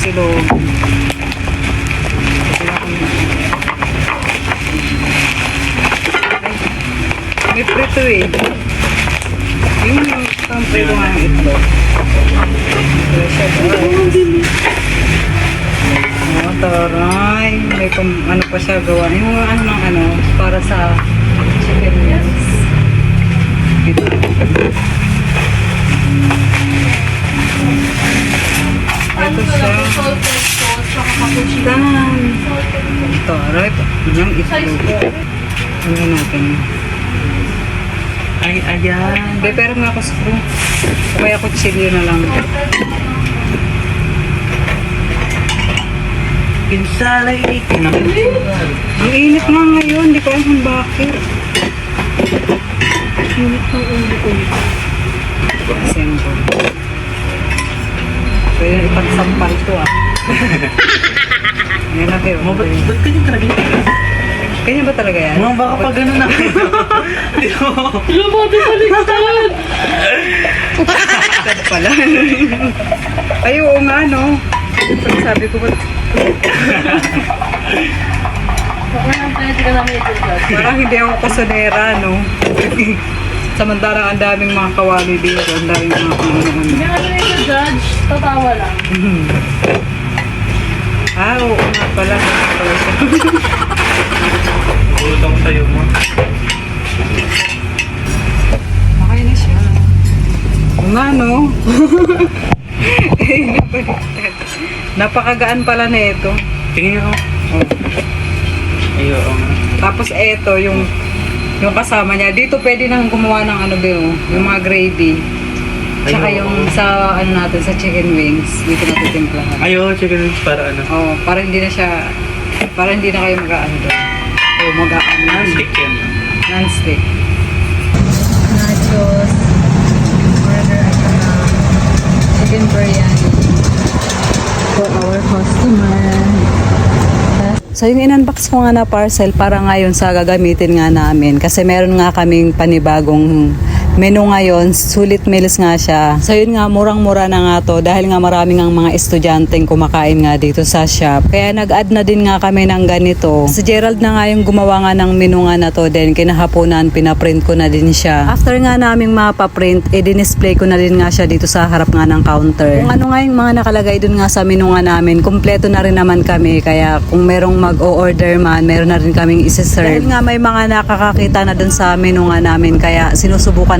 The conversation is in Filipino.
silog may prito eh. Yun yung isang prito nga yung itlog. Oh taray. May kung ano pa siya gawa? Yung ano ng ano para sa chicken wings. Taray. Yung itlog. Ano natin? Ay, ayan. Be, pero nga ako screw. Kaya ako chili na lang. Pinsala ikin ang init nga ngayon, hindi ko alam kung bakit. Init ng ulo ko. Pwede na ipagsampal to ah. Yan natin. Mga ba't, ba't ganyan talaga yung tigas? Kanya ba talaga yan? Mga baka pa ganun na. Di mo. Sad pala. Ay, oo nga, no? Pag sabi ko, ba't parang hindi ako kasonera, no? Samantarang ang daming mga kawali dito, ang daming mga kung ano-ano. Yung ano yung judge, tatawa lang. Ah, oo pala. Utang sa'yo mo. Okay na siya. Oo nga, no? Napakagaan pala na ito. Tingin ako. Ay, oo nga. Tapos eto, yung yung kasama niya. Dito pwede nang gumawa ng ano ba yun, yung mga gravy. Tsaka Ay, oo. yung sa ano natin, sa chicken wings. Dito natitimplahan. Ay, oo, chicken wings para ano. Oo, para hindi na siya, para hindi na kayo mag-ano doon. O mag-ano. Non-stick yan. Non-stick. Nachos. Order ako ng chicken biryani. For our customer. So yung in-unbox ko nga na parcel para ngayon sa gagamitin nga namin kasi meron nga kaming panibagong menu ngayon, sulit meals nga siya. So yun nga, murang-mura na nga to dahil nga maraming ang mga estudyanteng kumakain nga dito sa shop. Kaya nag-add na din nga kami ng ganito. Si Gerald na nga yung gumawa nga ng menu nga na to din. Kinahaponan, pinaprint ko na din siya. After nga naming mapaprint, i-display ko na din nga siya dito sa harap nga ng counter. Kung ano nga yung mga nakalagay dun nga sa menu nga namin, kumpleto na rin naman kami. Kaya kung merong mag-o-order man, meron na rin kaming isi-serve. Dahil nga may mga nakakakita na dun sa menu nga namin, kaya sinusubukan